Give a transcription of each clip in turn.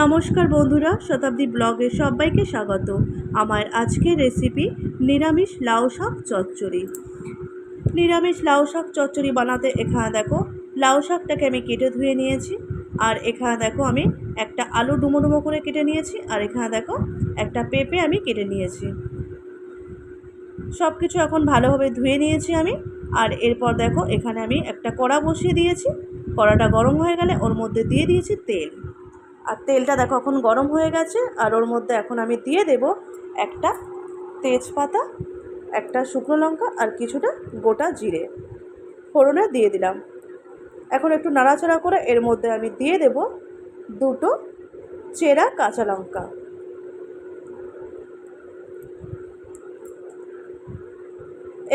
নমস্কার বন্ধুরা, শতাব্দী ব্লগে সবাইকে স্বাগত। আমার আজকের রেসিপি নিরামিষ লাউ শাক চচ্চড়ি। নিরামিষ লাউ শাক চচ্চড়ি বানাতে এখানে দেখো, লাউ শাকটাকে আমি কেটে ধুয়ে নিয়েছি, আর এখানে দেখো আমি একটা আলু ডুমো ডুমো করে কেটে নিয়েছি, আর এখানে দেখো একটা পেঁপে আমি কেটে নিয়েছি। সব কিছু এখন ভালোভাবে ধুয়ে নিয়েছি আমি, আর এরপর দেখো এখানে আমি একটা কড়া বসিয়ে দিয়েছি, কড়াটা গরম হয়ে গেলে ওর মধ্যে দিয়ে দিয়েছি তেল। আর তেলটা দেখো এখন গরম হয়ে গেছে, আর ওর মধ্যে এখন আমি দিয়ে দেব একটা তেজপাতা, একটা শুকনো লঙ্কা আর কিছুটা গোটা জিরে। ফোড়নে দিয়ে দিলাম। এখন একটু নাড়াচাড়া করে এর মধ্যে আমি দিয়ে দেব দুটো চেরা কাঁচা লঙ্কা।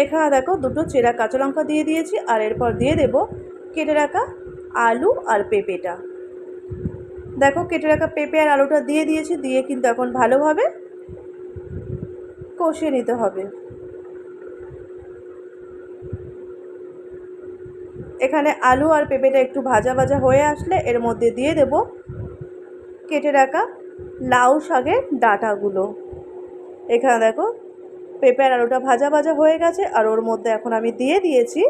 এখানে দেখো দুটো চেরা কাঁচা লঙ্কা দিয়ে দিয়েছি, আর এরপর দিয়ে দেব কেটে রাখা আলু আর পেঁপেটা। দেখো কেটে রাখা পেঁপে আর আলুটা দিয়ে দিয়েছি, দিয়ে কিন্তু এখন ভালোভাবে কষিয়ে নিতে হবে। এখানে আলু আর পেঁপেটা একটু ভাজা ভাজা হয়ে আসলে এর মধ্যে দিয়ে দেব কেটে রাখা লাউ শাকের ডাঁটাগুলো। এখানে দেখো পেঁপে আর আলুটা ভাজা ভাজা হয়ে গেছে, আর ওর মধ্যে এখন আমি দিয়ে দিয়েছি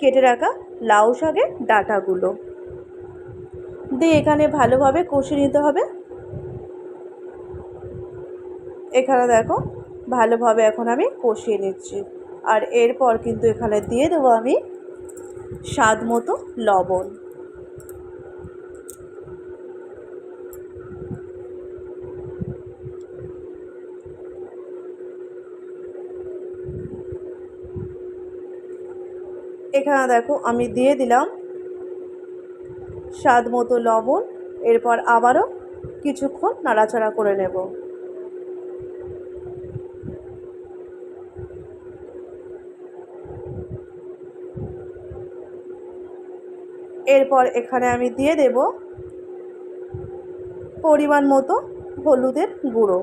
কেটে রাখা লাউ শাকের ডাঁটাগুলো। দিয়ে এখানে ভালোভাবে কষে নিতে হবে। এখানে দেখো, ভালোভাবে এখন আমি কষিয়ে নিচ্ছি। আর এরপর কিন্তু এখানে দিয়ে দেবো আমি স্বাদ মতো লবণ। এখানে দেখো, আমি দিয়ে দিলাম স্বাদ মতো লবণ, এরপর আবারও কিছুক্ষণ নাড়াচাড়া করে নেব। এরপর এখানে আমি দিয়ে দেব পরিমাণ মতো হলুদের গুঁড়ো।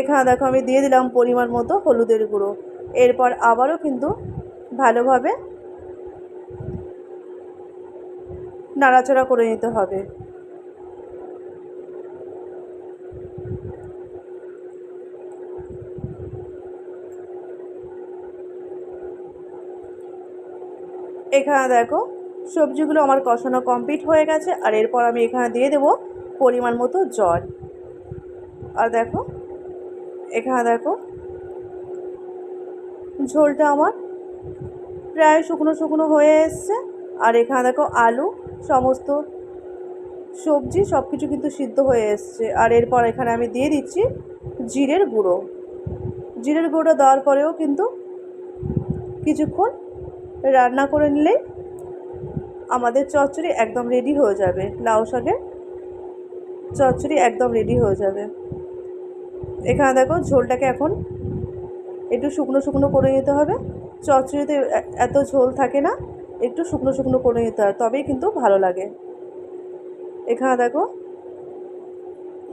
এখানে দেখো আমি দিয়ে দিলাম পরিমাণ মতো হলুদের গুঁড়ো। এরপর আবারও কিন্তু ভালোভাবে নাড়াচাড়া করে নিতে হবে। এখানে দেখো, সবজিগুলো আমার কষানো কমপ্লিট হয়ে গেছে, আর এরপর আমি এখানে দিয়ে দেবো পরিমাণ মতো জল। আর দেখো, এখানে দেখো ঝোলটা আমার প্রায় শুকনো শুকনো হয়ে এসছে। আর এখানে দেখো আলু, সমস্ত সবজি সব কিছু কিন্তু সিদ্ধ হয়ে এসছে। আর এরপর এখানে আমি দিয়ে দিচ্ছি জিরের গুঁড়ো। জিরের গুঁড়ো দেওয়ার পরেও কিন্তু কিছুক্ষণ রান্না করে নিলেই আমাদের চচ্চড়ি একদম রেডি হয়ে যাবে। লাউ শাকের চচ্চড়ি একদম রেডি হয়ে যাবে। এখানে দেখো ঝোলটাকে এখন একটু শুকনো শুকনো করে নিতে হবে। চচ্চড়িতে এত ঝোল থাকে না, একটু শুকনো শুকনো করে নিতে হয়, তবেই কিন্তু ভালো লাগে। এখানে দেখো,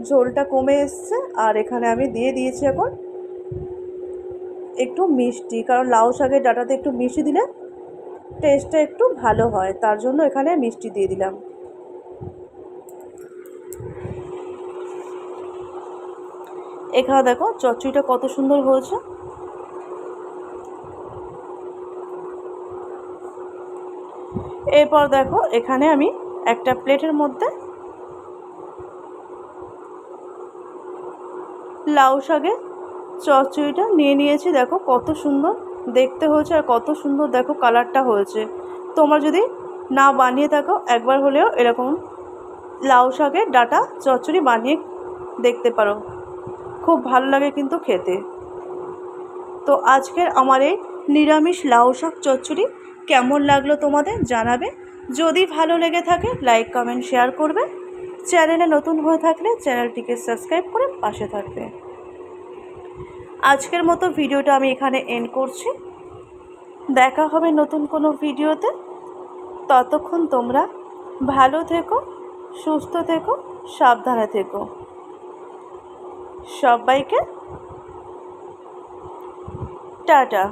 ঝোলটা কমে এসছে, আর এখানে আমি দিয়ে দিয়েছি এখন একটু মিষ্টি, কারণ লাউ শাকের ডাটাতে একটু মিষ্টি দিলে টেস্টটা একটু ভালো হয়, তার জন্য এখানে মিষ্টি দিয়ে দিলাম। এখানে দেখো, চচ্চড়িটা কত সুন্দর হয়েছে। এরপর দেখো, এখানে আমি একটা প্লেটের মধ্যে লাউ শাকে চচ্চড়িটা নিয়ে নিয়েছি। দেখো কত সুন্দর দেখতে হয়েছে আর কত সুন্দর দেখো কালারটা হয়েছে। তোমরা যদি না বানিয়ে থাকো, একবার হলেও এরকম লাউ শাকের ডাটা চচ্চড়ি বানিয়ে দেখতে পারো। খুব ভালো লাগে কিন্তু খেতে। তো আজকের আমার এই নিরামিষ লাউ শাক চচ্চড়ি কেমন লাগল তোমাদের জানাবে? যদি ভালো লেগে থাকে লাইক কমেন্ট শেয়ার করবে। চ্যানেলে নতুন হয়ে থাকলে চ্যানেলটিকে সাবস্ক্রাইব করে পাশে থাকবে। আজকের মতো ভিডিওটা আমি এখানে এন্ড করছি। দেখা হবে নতুন কোনো ভিডিওতে। ততক্ষণ তোমরা ভালো থেকো, সুস্থ থেকো, সাবধানে থেকো। সবাইকে টাটা।